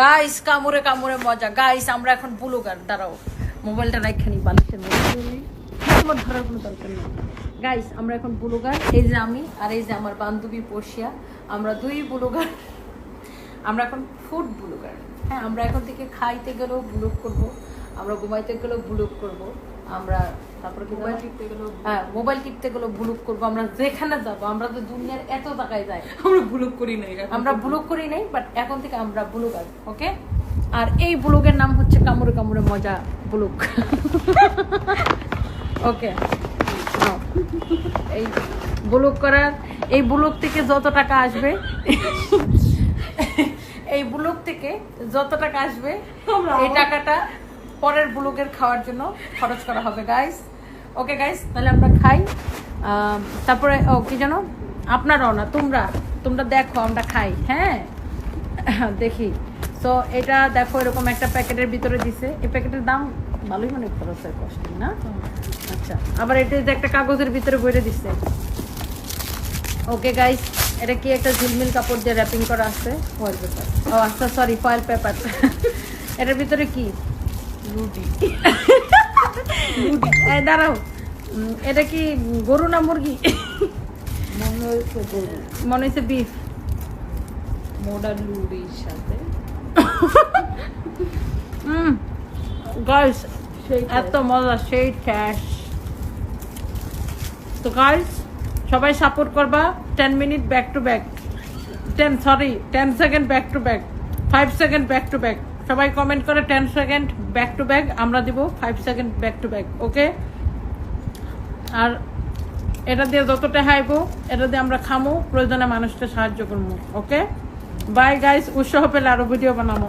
Guys কামড়ে কামড়ে মজা। গাইস আমরা এখন ব্লগার দাঁড়াও, মোবাইলটা না বালিশের মধ্যে ধরার কোনো দরকার নেই। গাইস আমরা এখন ব্লগার এই যে আমি আর এই যে আমার বান্ধবী পশিয়া আমরা দুই ব্লগার আমরা এখন ফুড ব্লগার হ্যাঁ আমরা এখন থেকে খাইতে গেলেও ব্লগ করব, আমরা ঘুমাইতে গেলেও ব্লগ করব। আমরা তারপরে মোবাইল টিপতে গেলেও হ্যাঁ মোবাইল টিপতে গেলেও ব্লগ করব। আমরা যেখানে যাব আমরা তো দুনিয়ার এত জায়গায় যাই। আমরা ব্লগ করি নাই আমরা ব্লগ করি নাই বাট এখন থেকে আমরা ব্লগার ওকে আর এই ব্লগের নাম হচ্ছে কামড়ে কামড়ে মজা ব্লগ ওকে এই ব্লগ করার এই ব্লগ থেকে যত টাকা আসবে এই ব্লগ থেকে যত টাকা আসবে এই টাকাটা পরের ব্লগের খাওয়ার জন্য খরচ করা হবে গাইস ওকে গাইস তাহলে আমরা খাই। তারপরে, ও, কি জানো? আপনারাও না, তোমরা। তোমরা দেখো, আমরা খাই হ্যাঁ? দেখি। তো এটা দেখো, এরকম একটা প্যাকেটের ভিতরে দিছে। এই প্যাকেটের দাম ভালোই মনে খরচ হয় কষ্ট না? আচ্ছা আবার এটা যে একটা কাগজের ভিতরে বইরে দিছে। ওকে গাইস এটা কি একটা ঝিলমিল কাপড় দিয়ে র্যাপিং করা আছে? ফয়েল পেপার ও আচ্ছা সরি ফয়েল পেপার এটার ভিতরে কি? রুটি। দাঁড়াও। এটা কি গরু না মুরগি? মনে হয়েছে বিফ মোডা লুড়ির সাথে। সেই এত মজা সেই ঠ্যাস তো গাইস সবাই সাপোর্ট করবা। Ten minute back to back ten sorry ten second back to back five second back to back সবাই কমেন্ট করে ten second back to back আমরা দিব five second back to back okay আর এটা দিয়ে যতটা হাইব, এটা দিয়ে আমরা খামো, প্রয়োজনে মানুষকে সাহায্য করব ওকে বাই গাইস উৎসাহ পেলে আরও ভিডিও বানাবো।